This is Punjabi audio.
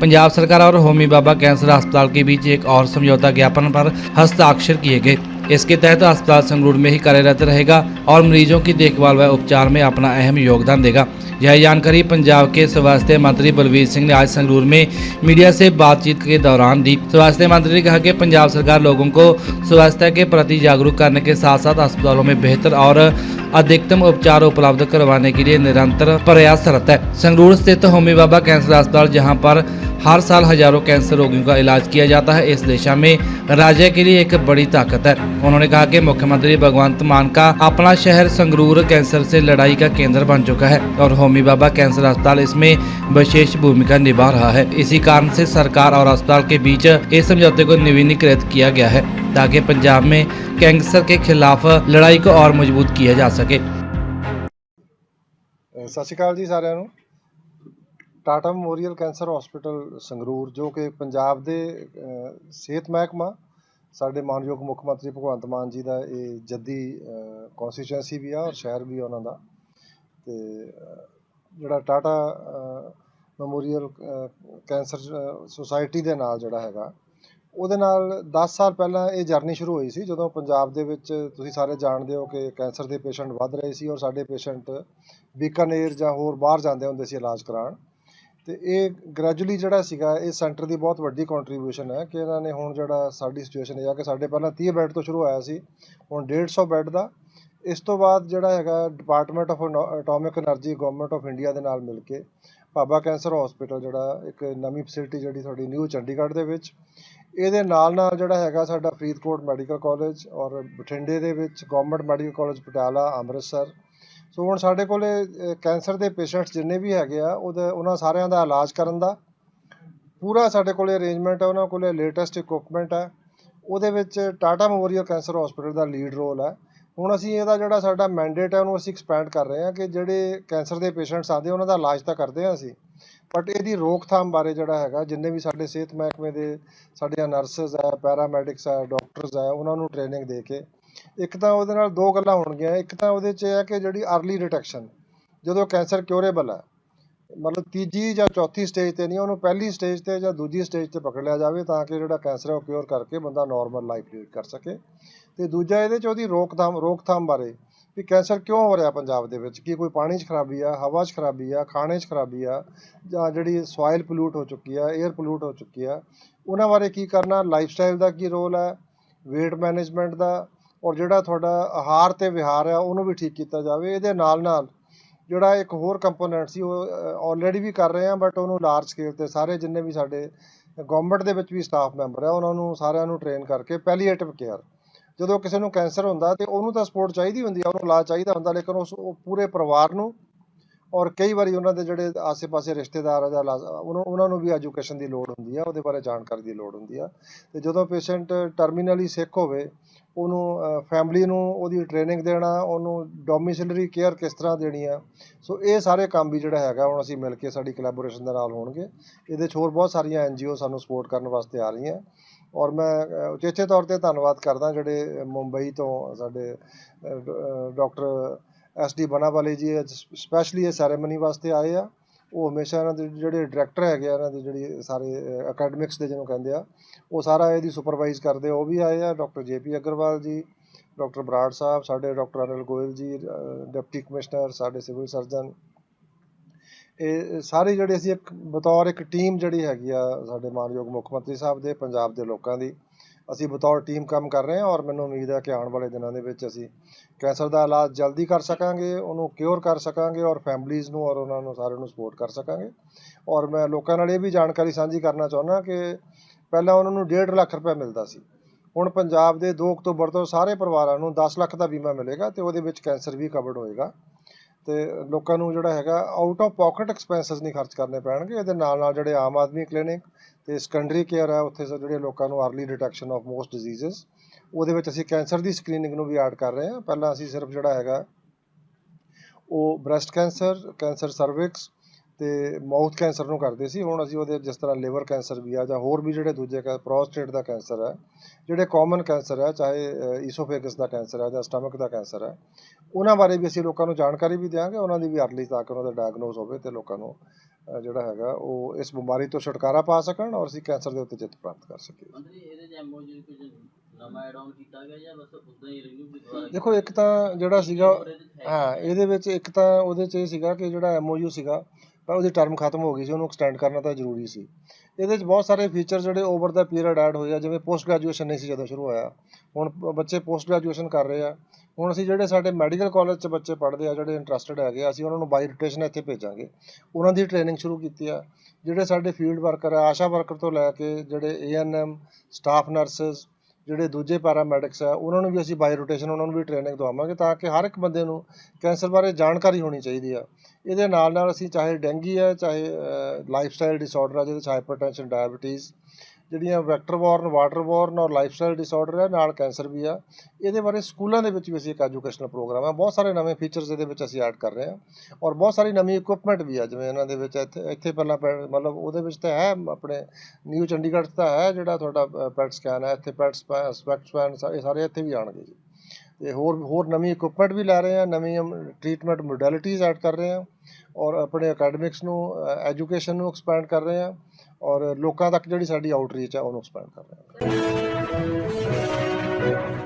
पंजाब सरकार और होमी बाबा कैंसर अस्पताल के बीच एक और समझौता ज्ञापन पर हस्ताक्षर किए गए। इसके तहत अस्पताल संगरूर में ही कार्यरत रहेगा और मरीजों की देखभाल व उपचार में अपना अहम योगदान देगा। यह जानकारी पंजाब के स्वास्थ्य मंत्री बलबीर सिंह ने आज संगरूर में मीडिया से बातचीत के दौरान दी। स्वास्थ्य मंत्री ने कहा कि पंजाब सरकार लोगों को स्वास्थ्य के प्रति जागरूक करने के साथ साथ अस्पतालों में बेहतर और अधिकतम उपचार उपलब्ध करवाने के लिए निरंतर प्रयासरत है। संगरूर स्थित होमी बाबा कैंसर अस्पताल, जहाँ पर हर साल हज़ारों कैंसर रोगियों का इलाज किया जाता है, इस दिशा में राज्य के लिए एक बड़ी ताकत है। उन्होंने कहा कि मुख्यमंत्री भगवंत मान का अपना शहर संगरूर कैंसर से लड़ाई का केंद्र बन चुका है और होमी बाबा कैंसर अस्पताल इसमें विशेष भूमिका निभा रहा है इसी कारण से सरकार और अस्पताल के बीच इस समझौते को नवीनीकृत किया गया है ताकि पंजाब में कैंसर के खिलाफ लड़ाई को और मजबूत किया जा सके ਅ, ਸਤਿ ਸ਼੍ਰੀ ਅਕਾਲ ਜੀ ਸਾਰਿਆਂ ਨੂੰ Tata memorial cancer hospital Sangrur ਜੋ ਕਿ ਪੰਜਾਬ ਦੇ ਅ, ਸਿਹਤ ਮਹਿਕਮਾ ਸਾਡੇ ਮਾਨਯੋਗ ਮੁੱਖ ਮੰਤਰੀ ਭਗਵੰਤ ਮਾਨ ਜੀ ਦਾ ਇਹ ਜੱਦੀ ਕਨਸਟੀਚੁਐਂਸੀ ਵੀ ਆ ਔਰ ਸ਼ਹਿਰ ਵੀ ਆ ਉਹਨਾਂ ਦਾ ਤੇ ਅ, ਜਿਹੜਾ ਟਾਟਾ ਮੈਮੋਰੀਅਲ ਕੈਂਸਰ ਸੁਸਾਇਟੀ ਦੇ ਨਾਲ ਜਿਹੜਾ ਹੈਗਾ, ਉਹਦੇ ਨਾਲ 10 ਸਾਲ ਪਹਿਲਾਂ ਇਹ ਜਰਨੀ ਸ਼ੁਰੂ ਹੋਈ ਸੀ, ਜਦੋਂ ਪੰਜਾਬ ਦੇ ਵਿੱਚ ਤੁਸੀਂ ਸਾਰੇ ਜਾਣਦੇ ਹੋ ਕਿ ਕੈਂਸਰ ਦੇ ਪੇਸ਼ੈਂਟ ਵੱਧ ਰਹੇ ਸੀ ਔਰ ਸਾਡੇ ਪੇਸ਼ੈਂਟ ਬੀਕਾਨੇਰ ਜਾਂ ਹੋਰ ਬਾਹਰ ਜਾਂਦੇ ਹੁੰਦੇ ਸੀ ਇਲਾਜ ਕਰਾਉਣ। ਤੇ ਇਹ ਗ੍ਰੈਜੂਅਲੀ ਜਿਹੜਾ ਸੀਗਾ, ਇਹ ਸੈਂਟਰ ਦੀ ਬਹੁਤ ਵੱਡੀ ਕੰਟਰੀਬਿਊਸ਼ਨ ਹੈ ਕਿ ਇਹਨਾਂ ਨੇ ਹੁਣ ਜਿਹੜਾ ਸਾਡੀ ਸਿਚੁਏਸ਼ਨ ਇਹ ਆ ਕਿ ਸਾਡੇ ਪਹਿਲਾਂ 30 ਬੈੱਡ ਤੋਂ ਸ਼ੁਰੂ ਹੋਇਆ ਸੀ, ਹੁਣ 150 ਬੈੱਡ ਦਾ ਇਸ ਤੋਂ ਬਾਅਦ ਜਿਹੜਾ ਹੈਗਾ department of atomic energy government of India ਦੇ ਨਾਲ ਮਿਲ ਕੇ ਬਾਬਾ ਕੈਂਸਰ ਹਸਪੀਟਲ ਜਿਹੜਾ ਇੱਕ ਨਵੀਂ ਫੈਸਿਲਿਟੀ ਜਿਹੜੀ ਤੁਹਾਡੀ ਨਿਊ ਚੰਡੀਗੜ੍ਹ ਦੇ ਵਿੱਚ, ਇਹਦੇ ਨਾਲ ਨਾਲ ਜਿਹੜਾ ਹੈਗਾ ਸਾਡਾ ਫਰੀਦਕੋਟ ਮੈਡੀਕਲ ਕਾਲਜ ਔਰ ਬਠਿੰਡੇ ਦੇ ਵਿੱਚ government medical college Patiala, Amritsar. So ਹੁਣ ਸਾਡੇ ਕੋਲੇ ਕੈਂਸਰ ਦੇ ਪੇਸ਼ੈਂਟਸ ਜਿੰਨੇ ਵੀ ਹੈਗੇ ਆ, ਉਹਦੇ, ਉਹਨਾਂ ਸਾਰਿਆਂ ਦਾ ਇਲਾਜ ਕਰਨ ਦਾ। ਪੂਰਾ ਸਾਡੇ ਕੋਲੇ ਅਰੇਂਜਮੈਂਟ ਹੈ ਉਹਨਾਂ ਕੋਲੇ ਲੇਟੈਸਟ ਇਕਵਿਪਮੈਂਟ ਹੈ ਉਹਦੇ ਵਿੱਚ ਟਾਟਾ ਮੈਮੋਰੀਅਲ ਕੈਂਸਰ ਹਸਪੀਟਲ ਦਾ ਲੀਡ ਰੋਲ ਹੈ ਹੁਣ ਅਸੀਂ ਇਹਦਾ ਜਿਹੜਾ ਸਾਡਾ ਮੈਂਡੇਟ ਹੈ ਉਹਨੂੰ ਅਸੀਂ ਐਕਸਪੈਂਡ ਕਰ ਰਹੇ ਹਾਂ ਕਿ ਜਿਹੜੇ ਕੈਂਸਰ ਦੇ ਪੇਸ਼ੈਂਟਸ ਆਉਂਦੇ ਉਹਨਾਂ ਦਾ ਇਲਾਜ ਤਾਂ ਕਰਦੇ ਹਾਂ ਅਸੀਂ। ਬਟ ਇਹਦੀ ਰੋਕਥਾਮ ਬਾਰੇ ਜਿਹੜਾ ਹੈਗਾ, ਜਿੰਨੇ ਵੀ ਸਾਡੇ ਸਿਹਤ ਮਹਿਕਮੇ ਦੇ ਸਾਡੀਆਂ ਨਰਸਸ ਹੈ ਪੈਰਾਮੈਡਿਕਸ ਹੈ ਡਾਕਟਰਸ ਹੈ ਉਹਨਾਂ ਨੂੰ ਟ੍ਰੇਨਿੰਗ ਦੇ ਕੇ, ਇੱਕ ਤਾਂ ਉਹਦੇ ਨਾਲ ਦੋ ਗੱਲਾਂ ਹੋਣਗੀਆਂ। ਇੱਕ ਤਾਂ ਉਹਦੇ 'ਚ ਇਹ ਹੈ ਕਿ ਜਿਹੜੀ ਅਰਲੀ ਡਿਟੈਕਸ਼ਨ ਜਦੋਂ ਕੈਂਸਰ ਕਿਉਰੇਬਲ ਹੈ ਮਤਲਬ ਤੀਜੀ ਜਾਂ ਚੌਥੀ ਸਟੇਜ ਤੇ ਨਹੀਂ, ਉਹਨੂੰ ਪਹਿਲੀ ਸਟੇਜ ਤੇ ਜਾਂ ਦੂਜੀ ਸਟੇਜ ਤੇ ਪਕੜ ਲਿਆ ਜਾਵੇ ਤਾਂ ਕਿ ਜਿਹੜਾ ਕੈਂਸਰ ਹੈ ਉਹ ਕਿਉਰ ਕਰਕੇ ਬੰਦਾ ਨਾਰਮਲ ਲਾਈਫ ਲੀਡ ਕਰ ਸਕੇ। ਤੇ ਦੂਜਾ ਇਹਦੇ 'ਚ ਉਹਦੀ ਰੋਕਥਾਮ ਰੋਕਥਾਮ ਬਾਰੇ ਵੀ ਕੈਂਸਰ ਕਿਉਂ ਹੋ ਰਿਹਾ ਪੰਜਾਬ ਦੇ ਵਿੱਚ? ਕੀ ਕੋਈ ਪਾਣੀ 'ਚ ਖਰਾਬੀ ਆ, ਹਵਾ 'ਚ ਖਰਾਬੀ ਆ, ਖਾਣੇ 'ਚ ਖਰਾਬੀ ਆ, ਜਾਂ ਜਿਹੜੀ ਸੋਇਲ ਪੋਲੂਟ ਹੋ ਚੁੱਕੀ ਆ 에ਅਰ ਪੋਲੂਟ ਹੋ ਚੁੱਕੀ ਆ, ਉਹਨਾਂ ਬਾਰੇ ਕੀ ਕਰਨਾ? ਲਾਈਫ ਸਟਾਈਲ ਦਾ ਕੀ ਰੋਲ ਹੈ weight ਮੈਨੇਜਮੈਂਟ ਦਾ, ਔਰ ਜਿਹੜਾ ਤੁਹਾਡਾ ਆਹਾਰ ਤੇ ਵਿਹਾਰ ਆ, ਉਹਨੂੰ ਵੀ ਠੀਕ ਕੀਤਾ ਜਾਵੇ। ਇਹਦੇ ਨਾਲ ਨਾਲ ਜਿਹੜਾ ਇੱਕ ਹੋਰ ਕੰਪੋਨੈਂਟ ਸੀ, ਉਹ ਆਲਰੇਡੀ ਵੀ ਕਰ ਰਹੇ ਆ ਬਟ ਉਹਨੂੰ ਲਾਰਜ ਸਕੇਲ ਤੇ ਸਾਰੇ ਜਿੰਨੇ ਵੀ ਸਾਡੇ ਗਵਰਨਮੈਂਟ ਦੇ ਵਿੱਚ ਵੀ ਸਟਾਫ ਮੈਂਬਰ ਆ, ਉਹਨਾਂ ਨੂੰ ਸਾਰਿਆਂ ਨੂੰ ਟ੍ਰੇਨ ਕਰਕੇ ਪੈਲੀਏਟਿਵ ਕੇਅਰ ਜਦੋਂ ਕਿਸੇ ਨੂੰ ਕੈਂਸਰ ਹੁੰਦਾ ਤੇ ਉਹਨੂੰ ਤਾਂ ਸਪੋਰਟ ਚਾਹੀਦੀ ਹੁੰਦੀ ਆ, ਉਹਨੂੰ ਇਲਾਜ ਚਾਹੀਦਾ ਹੁੰਦਾ, ਲੇਕਿਨ ਉਸ, ਉਹ ਪੂਰੇ ਪਰਿਵਾਰ ਨੂੰ ਔਰ ਕਈ ਵਾਰੀ ਉਹਨਾਂ ਦੇ ਜਿਹੜੇ ਆਸੇ-ਪਾਸੇ ਰਿਸ਼ਤੇਦਾਰ ਆ ਜਾਂ ਇਲਾਜ- ਉਹਨਾਂ ਉਹਨਾਂ ਨੂੰ ਵੀ ਐਜੂਕੇਸ਼ਨ ਦੀ ਲੋੜ ਹੁੰਦੀ ਆ, ਉਹਦੇ ਬਾਰੇ ਜਾਣਕਾਰੀ ਦੀ ਲੋੜ ਹੁੰਦੀ ਆ। ਤੇ ਜਦੋਂ ਪੇਸ਼ੈਂਟ ਟਰਮੀਨਲੀ ਸਿੱਖ ਹੋਵੇ ਉਹਨੂੰ ਫੈਮਿਲੀ ਨੂੰ ਉਹਦੀ ਟ੍ਰੇਨਿੰਗ ਦੇਣਾ, ਉਹਨੂੰ ਡੋਮਿਸਿਲਰੀ ਕੇਅਰ ਕਿਸ ਤਰ੍ਹਾਂ ਦੇਣੀ ਆ। ਸੋ ਇਹ ਸਾਰੇ ਕੰਮ ਵੀ ਜਿਹੜਾ ਹੈਗਾ, ਹੁਣ ਅਸੀਂ ਮਿਲ ਕੇ ਸਾਡੀ ਕੋਲੈਬੋਰੇਸ਼ਨ ਦੇ ਨਾਲ ਹੋਣਗੇ। ਇਹਦੇ 'ਚ ਹੋਰ ਬਹੁਤ ਸਾਰੀਆਂ ਐਨਜੀਓ ਸਾਨੂੰ ਸਪੋਰਟ ਕਰਨ ਵਾਸਤੇ ਆ ਰਹੀਆਂ। ਔਰ ਮੈਂ ਉਚੇਚੇ ਤੌਰ ਤੇ ਧੰਨਵਾਦ ਕਰਦਾ ਜਿਹੜੇ ਮੁੰਬਈ ਤੋਂ ਸਾਡੇ ਡਾਕਟਰ ਐਸ ਡੀ ਬਨਾਵਾਲੇ ਜੀ ਸਪੈਸ਼ਲੀ ਇਹ ਸੈਰੇਮਨੀ ਵਾਸਤੇ ਆਏ ਆ। ਉਹ ਹਮੇਸ਼ਾ ਇਹਨਾਂ ਦੇ ਜਿਹੜੇ ਡਾਇਰੈਕਟਰ ਹੈਗੇ ਆ, ਇਹਨਾਂ ਦੇ ਜਿਹੜੀ ਸਾਰੇ ਅਕੈਡਮਿਕਸ ਦੇ ਜਿਹਨੂੰ ਕਹਿੰਦੇ ਆ, ਉਹ ਸਾਰਾ ਇਹਦੀ ਸੁਪਰਵਾਈਜ਼ ਕਰਦੇ ਉਹ ਵੀ ਆਏ ਆ ਡਾਕਟਰ ਜੇਪੀ ਅਗਰਵਾਲ ਜੀ ਡਾਕਟਰ ਬਰਾੜ ਸਾਹਿਬ, ਸਾਡੇ doctor Anil Goyal ji deputy commissioner ਸਾਡੇ ਸਿਵਲ ਸਰਜਨ ਇਹ ਸਾਰੇ ਜਿਹੜੇ ਅਸੀਂ ਇੱਕ, ਬਤੌਰ ਇੱਕ ਟੀਮ ਜਿਹੜੀ ਹੈਗੀ ਆ, ਸਾਡੇ ਮਾਨਯੋਗ ਮੁੱਖ ਮੰਤਰੀ ਸਾਹਿਬ ਦੇ, ਪੰਜਾਬ ਦੇ ਲੋਕਾਂ ਦੀ। ਅਸੀਂ ਬਤੌਰ ਟੀਮ ਕੰਮ ਕਰ ਰਹੇ ਹਾਂ ਔਰ ਮੈਨੂੰ ਉਮੀਦ ਹੈ ਕਿ ਆਉਣ ਵਾਲੇ ਦਿਨਾਂ ਦੇ ਵਿੱਚ ਅਸੀਂ ਕੈਂਸਰ ਦਾ ਇਲਾਜ ਜਲਦੀ ਕਰ ਸਕਾਂਗੇ, ਉਹਨੂੰ ਕਿਉਰ ਕਰ ਸਕਾਂਗੇ ਔਰ ਫੈਮਲੀਜ਼ ਨੂੰ ਔਰ ਉਹਨਾਂ ਨੂੰ ਸਾਰਿਆਂ ਨੂੰ ਸਪੋਰਟ ਕਰ ਸਕਾਂਗੇ। ਔਰ ਮੈਂ ਲੋਕਾਂ ਨਾਲ ਇਹ ਵੀ ਜਾਣਕਾਰੀ ਸਾਂਝੀ ਕਰਨਾ ਚਾਹੁੰਦਾ ਕਿ ਪਹਿਲਾਂ ਉਹਨਾਂ ਨੂੰ 1.5 ਲੱਖ ਰੁਪਏ ਮਿਲਦਾ ਸੀ। ਹੁਣ ਪੰਜਾਬ ਦੇ 2 ਅਕਤੂਬਰ ਤੋਂ ਸਾਰੇ ਪਰਿਵਾਰਾਂ ਨੂੰ 10 ਲੱਖ ਦਾ ਬੀਮਾ ਮਿਲੇਗਾ ਤੇ ਉਹਦੇ ਵਿੱਚ ਕੈਂਸਰ ਵੀ ਕਵਰਡ ਹੋਏਗਾ। ਤੇ ਲੋਕਾਂ ਨੂੰ ਜਿਹੜਾ ਹੈਗਾ ਆਊਟ ਆਫ ਪਾਕਟ ਐਕਸਪੈਂਸਸ ਨਹੀਂ ਖਰਚ ਕਰਨੇ ਪੈਣਗੇ। ਇਹਦੇ ਨਾਲ ਨਾਲ ਜਿਹੜੇ ਆਮ ਆਦਮੀ ਕਲੀਨਿਕ ਤੇ ਸੈਕੰਡਰੀ ਕੇਅਰ ਹੈ, ਉੱਥੇ ਸ- ਜਿਹੜੇ ਲੋਕਾਂ ਨੂੰ early detection of most diseases ਉਹਦੇ ਵਿੱਚ ਅਸੀਂ ਕੈਂਸਰ ਦੀ ਸਕਰੀਨਿੰਗ ਨੂੰ ਵੀ ਐਡ ਕਰ ਰਹੇ ਹਾਂ। ਪਹਿਲਾਂ ਅਸੀਂ ਸਿਰਫ ਜਿਹੜਾ ਹੈਗਾ ਉਹ ਬ੍ਰੈਸਟ ਕੈਂਸਰ ਕੈਂਸਰ ਸਰਵਿਕਸ ਤੇ ਮਾਊਥ ਕੈਂਸਰ ਨੂੰ ਕਰਦੇ ਸੀ ਹੁਣ ਅਸੀਂ ਉਹਦੇ ਜਿਸ ਤਰ੍ਹਾਂ ਲਿਵਰ ਕੈਂਸਰ ਵੀ ਆ ਜਾਂ ਹੋਰ ਵੀ ਜਿਹੜੇ ਦੂਜੇ ਪ੍ਰੋਸਟੇਟ ਦਾ ਕੈਂਸਰ ਹੈ ਜਿਹੜੇ ਕਾਮਨ ਕੈਂਸਰ ਹੈ ਚਾਹੇ ਈਸੋਫੇਗਸ ਦਾ ਕੈਂਸਰ ਹੈ ਜਾਂ ਸਟਮਕ ਦਾ ਕੈਂਸਰ ਹੈ ਉਹਨਾਂ ਬਾਰੇ ਵੀ ਅਸੀਂ ਲੋਕਾਂ ਨੂੰ ਜਾਣਕਾਰੀ ਵੀ ਦਿਆਂਗੇ ਉਹਨਾਂ ਦੀ ਵੀ ਅਰਲੀ ਤਾਂ ਕਿ ਉਹਨਾਂ ਦਾ ਡਾਇਗਨੋਸ ਹੋਵੇ ਤੇ ਲੋਕਾਂ ਨੂੰ ਜਿਹੜਾ ਹੈਗਾ ਉਹ ਇਸ ਬਿਮਾਰੀ ਤੋਂ ਛੁਟਕਾਰਾ ਪਾ ਸਕਣ ਔਰ ਅਸੀਂ ਕੈਂਸਰ ਦੇ ਉੱਤੇ ਜਿੱਤ ਪ੍ਰਾਪਤ ਕਰ ਸਕੀਏ। ਦੇਖੋ ਇੱਕ ਤਾਂ ਜਿਹੜਾ ਸੀਗਾ ਹਾਂ ਇਹਦੇ ਵਿੱਚ ਇੱਕ ਤਾਂ ਉਹਦੇ 'ਚ ਇਹ ਸੀਗਾ ਕਿ ਜਿਹੜਾ ਐਮਓਯੂ ਸੀਗਾ ਪਰ ਉਹਦੀ ਟਰਮ ਖਤਮ ਹੋ ਗਈ ਸੀ, ਉਹਨੂੰ ਐਕਸਟੈਂਡ ਕਰਨਾ ਤਾਂ ਜ਼ਰੂਰੀ ਸੀ। ਇਹਦੇ 'ਚ ਬਹੁਤ ਸਾਰੇ ਫੀਚਰ ਜਿਹੜੇ ਓਵਰ ਦਾ ਪੀਰੀਅਡ ਐਡ ਹੋਏ ਆ, ਜਿਵੇਂ ਪੋਸਟ ਗ੍ਰੈਜੂਏਸ਼ਨ ਨਹੀਂ ਸੀ ਜਦੋਂ ਸ਼ੁਰੂ ਹੋਇਆ। ਹੁਣ ਬ- ਬੱਚੇ ਪੋਸਟ ਗ੍ਰੈਜੂਏਸ਼ਨ ਕਰ ਰਹੇ ਆ। ਹੁਣ ਅਸੀਂ ਜਿਹੜੇ ਸਾਡੇ ਮੈਡੀਕਲ ਕਾਲਜ 'ਚ ਬੱਚੇ ਪੜ੍ਹਦੇ ਆ, ਜਿਹੜੇ ਇੰਟਰਸਟਿਡ ਹੈਗੇ ਆ, ਅਸੀਂ ਉਹਨਾਂ ਨੂੰ ਬਾਈ ਰੋਟੇਸ਼ਨ ਇੱਥੇ ਭੇਜਾਂਗੇ। ਉਹਨਾਂ ਦੀ ਟ੍ਰੇਨਿੰਗ ਸ਼ੁਰੂ ਕੀਤੀ ਆ। ਜਿਹੜੇ ਸਾਡੇ ਫੀਲਡ ਵਰਕਰ ਆ, ਆਸ਼ਾ ਵਰਕਰ ਤੋਂ ਲੈ ਕੇ ਜਿਹੜੇ ਏਐਨਐਮ ਸਟਾਫ ਨਰਸਸ ਜਿਹੜੇ ਦੂਜੇ ਪੈਰਾਮੈਡਿਕਸ ਆ, ਉਹਨਾਂ ਨੂੰ ਵੀ ਅਸੀਂ ਬਾਈ ਰੋਟੇਸ਼ਨ ਉਹਨਾਂ ਨੂੰ ਵੀ ਟ੍ਰੇਨਿੰਗ ਦਵਾਵਾਂਗੇ ਤਾਂ ਕਿ ਹਰ ਇੱਕ ਬੰਦੇ ਨੂੰ ਕੈਂਸਰ ਬਾਰੇ ਜਾਣਕਾਰੀ ਹੋਣੀ ਚਾਹੀਦੀ ਆ। ਇਹਦੇ ਨਾਲ ਨਾਲ ਅਸੀਂ ਚਾਹੇ ਡੈਂਗੀ ਹੈ ਚਾਹੇ ਲਾਈਫ ਸਟਾਈਲ ਡਿਸਆਰਡਰ ਆ, ਜਿਹਦੇ ਚ ਹਾਈਪਰਟੈਂਸ਼ਨ ਡਾਇਬਟੀਜ਼ ਜਿਹੜੀਆਂ ਵੈਕਟਰ ਬੋਰਨ ਵਾਟਰ ਬੋਰਨ ਔਰ ਲਾਈਫ ਸਟਾਈਲ ਡਿਸਆਰਡਰ ਹੈ ਨਾਲ ਕੈਂਸਰ ਵੀ ਆ, ਇਹਦੇ ਬਾਰੇ ਸਕੂਲਾਂ ਦੇ ਵਿੱਚ ਵੀ ਅਸੀਂ ਇੱਕ ਐਜੂਕੇਸ਼ਨਲ ਪ੍ਰੋਗਰਾਮ ਹੈ ਬਹੁਤ ਸਾਰੇ ਨਵੇਂ ਫੀਚਰਸ ਇਹਦੇ ਵਿੱਚ ਅਸੀਂ ਐਡ ਕਰ ਰਹੇ ਹਾਂ ਔਰ ਬਹੁਤ ਸਾਰੀ ਨਵੀਂ ਇਕਵਿਪਮੈਂਟ ਵੀ ਆ, ਜਿਵੇਂ ਇਹਨਾਂ ਦੇ ਵਿੱਚ ਇੱਥੇ ਇੱਥੇ ਪਹਿਲਾਂ ਪੈ- ਮਤਲਬ ਉਹਦੇ ਵਿੱਚ ਤਾਂ ਹੈ, ਆਪਣੇ ਨਿਊ ਚੰਡੀਗੜ੍ਹ 'ਚ ਤਾਂ ਹੈ ਜਿਹੜਾ ਤੁਹਾਡਾ ਪੈਟ ਸਕੈਨ ਹੈ, ਇੱਥੇ ਪੈਟ ਸਪੈਕਟ ਸਕੈਨ ਇਹ ਸਾਰੇ ਇੱਥੇ ਵੀ ਆਣਗੇ ਜੀ। ਤੇ ਹੋਰ ਹੋਰ ਨਵੀਂ ਇਕਵਿਪਮੈਂਟ ਵੀ ਲੈ ਰਹੇ ਹਾਂ ਨਵੀਂ ਟ੍ਰੀਟਮੈਂਟ ਮੋਡੈਲਿਟੀਜ਼ ਐਡ ਕਰ ਰਹੇ ਹਾਂ ਔਰ ਆਪਣੇ ਅਕੈਡਮਿਕਸ ਨੂੰ ਐਜੂਕੇਸ਼ਨ ਨੂੰ ਐਕਸਪੈਂਡ ਕਰ ਰਹੇ ਹਾਂ ਔਰ ਲੋਕਾਂ ਤੱਕ ਜਿਹੜੀ ਸਾਡੀ ਆਊਟਰੀਚ ਹੈ ਉਹਨੂੰ ਐਕਸਪੈਂਡ ਕਰ ਰਹੇ ਹਾਂ।